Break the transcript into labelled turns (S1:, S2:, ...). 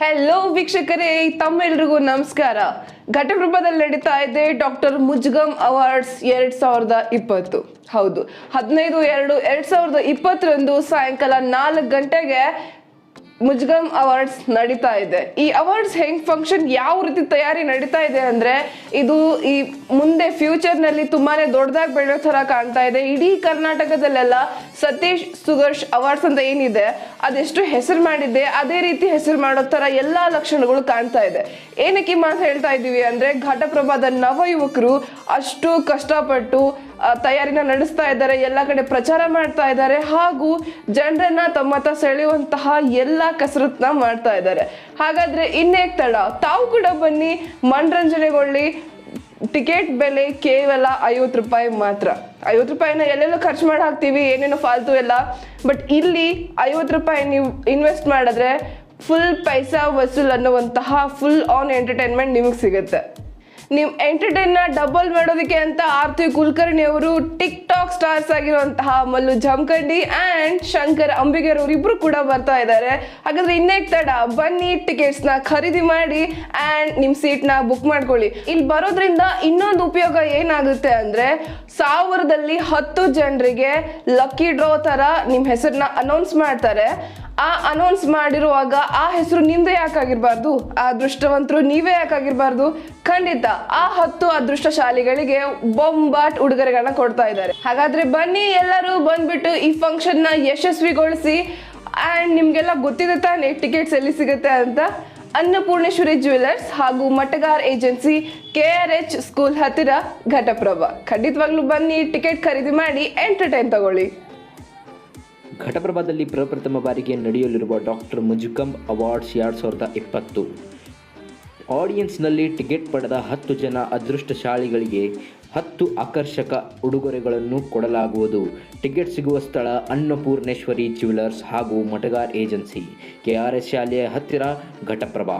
S1: Hello ವೀಕ್ಷಕರೇ, ತಮ್ಮೆಲ್ರಿಗೂ ನಮಸ್ಕಾರ. ಘಟಪ್ರಭಾದಲ್ಲಿ ನಡೀತಾ ಇದೆ ಡಾಕ್ಟರ್ ಮುಜ್ಗಮ್ ಅವಾರ್ಡ್ಸ್ ಎರಡ್ ಸಾವಿರದ ಇಪ್ಪತ್ತು. ಹೌದು, ಹದಿನೈದು ಎರಡು ಎರಡ್ ಸಾವಿರದ ಇಪ್ಪತ್ತರಂದು ಸಾಯಂಕಾಲ ನಾಲ್ಕು ಗಂಟೆಗೆ ಮುಜ್ಗಮ್ ಅವಾರ್ಡ್ಸ್ ನಡೀತಾ ಇದೆ. ಈ ಅವಾರ್ಡ್ಸ್ ಹೆಂಗ್ ಫಂಕ್ಷನ್ ಯಾವ ರೀತಿ ತಯಾರಿ ನಡೀತಾ ಇದೆ ಅಂದ್ರೆ ಇದು ಈ ಮುಂದೆ ಫ್ಯೂಚರ್ನಲ್ಲಿ ತುಂಬಾನೇ ದೊಡ್ಡದಾಗಿ ಬೆಳೆಯೋ ತರ ಕಾಣ್ತಾ ಇದೆ. ಇಡೀ ಕರ್ನಾಟಕದಲ್ಲೆಲ್ಲ ಸತೀಶ್ ಸುಗರ್ಶ್ ಅವಾರ್ಡ್ಸ್ ಅಂತ ಏನಿದೆ, ಅದೆಷ್ಟು ಹೆಸರು ಮಾಡಿದೆ ಅದೇ ರೀತಿ ಹೆಸರು ಮಾಡೋ ತರ ಎಲ್ಲಾ ಲಕ್ಷಣಗಳು ಕಾಣ್ತಾ ಇದೆ. ಏನಕ್ಕೆ ಮಾತು ಹೇಳ್ತಾ ಇದ್ದೀವಿ ಅಂದ್ರೆ ಘಟಪ್ರಭಾದ ನವ ಯುವಕರು ಅಷ್ಟು ಕಷ್ಟಪಟ್ಟು ತಯಾರಿನ ನಡೆಸ್ತಾ ಇದ್ದಾರೆ, ಎಲ್ಲ ಕಡೆ ಪ್ರಚಾರ ಮಾಡ್ತಾ ಇದ್ದಾರೆ ಹಾಗೂ ಜನರನ್ನ ತಮ್ಮತ್ತ ಸೆಳೆಯುವಂತಹ ಎಲ್ಲ ಕಸರತ್ನ ಮಾಡ್ತಾ ಇದ್ದಾರೆ. ಹಾಗಾದ್ರೆ ಇನ್ನೇ ತಡ, ತಾವು ಕೂಡ ಬನ್ನಿ, ಮನರಂಜನೆಗೊಳ್ಳಿ. ಟಿಕೆಟ್ ಬೆಲೆ ಕೇವಲ ಐವತ್ತು ರೂಪಾಯಿ ಮಾತ್ರ. ಐವತ್ತು ರೂಪಾಯಿನ ಎಲ್ಲೆಲ್ಲೋ ಖರ್ಚು ಮಾಡಿ ಹಾಕ್ತೀವಿ, ಏನೇನೋ ಫಾಲ್ತು ಎಲ್ಲ. ಬಟ್ ಇಲ್ಲಿ ಐವತ್ತು ರೂಪಾಯಿ ನೀವು ಇನ್ವೆಸ್ಟ್ ಮಾಡಿದ್ರೆ ಫುಲ್ ಪೈಸಾ ವಸೂಲ್ ಅನ್ನುವಂತಹ ಫುಲ್ ಆನ್ ಎಂಟರ್ಟೈನ್ಮೆಂಟ್ ನಿಮಗೆ ಸಿಗುತ್ತೆ. ನೀವು ಎಂಟರ್ಟೈನ್ನ ಡಬಲ್ ಮಾಡೋದಕ್ಕೆ ಅಂತ ಆರ್ತಿ ಕುಲಕರ್ಣಿ ಅವರು ಟಿಕ್ ಟಾಕ್ ಸ್ಟಾರ್ಸ್ ಆಗಿರುವಂತಹ ಮಲ್ಲು ಜಮಖಂಡಿ ಆ್ಯಂಡ್ ಶಂಕರ್ ಅಂಬಿಗರ್ ಅವರು ಇಬ್ರು ಕೂಡ ಬರ್ತಾ ಇದ್ದಾರೆ. ಹಾಗಾದ್ರೆ ಇನ್ನೇ ತಡ, ಬನ್ನಿ ಟಿಕೆಟ್ಸ್ನ ಖರೀದಿ ಮಾಡಿ ಆ್ಯಂಡ್ ನಿಮ್ಮ ಸೀಟ್ನ ಬುಕ್ ಮಾಡ್ಕೊಳ್ಳಿ. ಇಲ್ಲಿ ಬರೋದ್ರಿಂದ ಇನ್ನೊಂದು ಉಪಯೋಗ ಏನಾಗುತ್ತೆ ಅಂದ್ರೆ ಸಾವಿರದಲ್ಲಿ ಹತ್ತು ಜನರಿಗೆ ಲಕ್ಕಿ ಡ್ರಾ ಥರ ನಿಮ್ಮ ಹೆಸರನ್ನ ಅನೌನ್ಸ್ ಮಾಡ್ತಾರೆ. ಆ ಅನೌನ್ಸ್ ಮಾಡಿರುವಾಗ ಆ ಹೆಸರು ನಿಮ್ದೇ ಯಾಕಾಗಿರ್ಬಾರ್ದು? ಆ ದೃಷ್ಟವಂತರು ನೀವೇ ಯಾಕಾಗಿರ್ಬಾರ್ದು? ಖಂಡಿತ. ಆ ಹತ್ತು ಅದೃಷ್ಟಶಾಲಿಗಳಿಗೆ ಬೊಂಬಾಟ್ ಉಡುಗೊರೆಗಳನ್ನ ಕೊಡ್ತಾ ಇದ್ದಾರೆ. ಹಾಗಾದ್ರೆ ಬನ್ನಿ ಎಲ್ಲರೂ ಬಂದ್ಬಿಟ್ಟು ಈ ಫಂಕ್ಷನ್ನ ಯಶಸ್ವಿಗೊಳಿಸಿ ಅಂಡ್ ನಿಮ್ಗೆಲ್ಲ ಗೊತ್ತಿದೆ ತಾನೇ ಟಿಕೆಟ್ಸ್ ಎಲ್ಲಿ ಸಿಗುತ್ತೆ ಅಂತ? ಅನ್ನಪೂರ್ಣೇಶ್ವರಿ ಜ್ಯುವೆಲರ್ಸ್ ಹಾಗೂ Matagar agency K R H school ಹತ್ತಿರ ಘಟಪ್ರಭಾ. ಖಂಡಿತವಾಗ್ಲೂ ಬನ್ನಿ ಟಿಕೆಟ್ ಖರೀದಿ ಮಾಡಿ ಎಂಟರ್ಟೈನ್ ತಗೊಳ್ಳಿ.
S2: ಘಟಪ್ರಭಾದಲ್ಲಿ ಪ್ರಪ್ರಥಮ ಬಾರಿಗೆ ನಡೆಯಲಿರುವ ಡಾಕ್ಟರ್ ಮುಜುಕಂ ಅವಾರ್ಡ್ಸ್ ಎರಡು ಸಾವಿರದ ಇಪ್ಪತ್ತು. ಆಡಿಯನ್ಸ್ನಲ್ಲಿ ಟಿಕೆಟ್ ಪಡೆದ ಹತ್ತು ಜನ ಅದೃಷ್ಟಶಾಲಿಗಳಿಗೆ ಹತ್ತು ಆಕರ್ಷಕ ಉಡುಗೊರೆಗಳನ್ನು ಕೊಡಲಾಗುವುದು. ಟಿಕೆಟ್ ಸಿಗುವ ಸ್ಥಳ ಅನ್ನಪೂರ್ಣೇಶ್ವರಿ ಜ್ಯುವೆಲರ್ಸ್ ಹಾಗೂ Matagar agency. K R S ಶಾಲೆಯ ಹತ್ತಿರ ಘಟಪ್ರಭಾ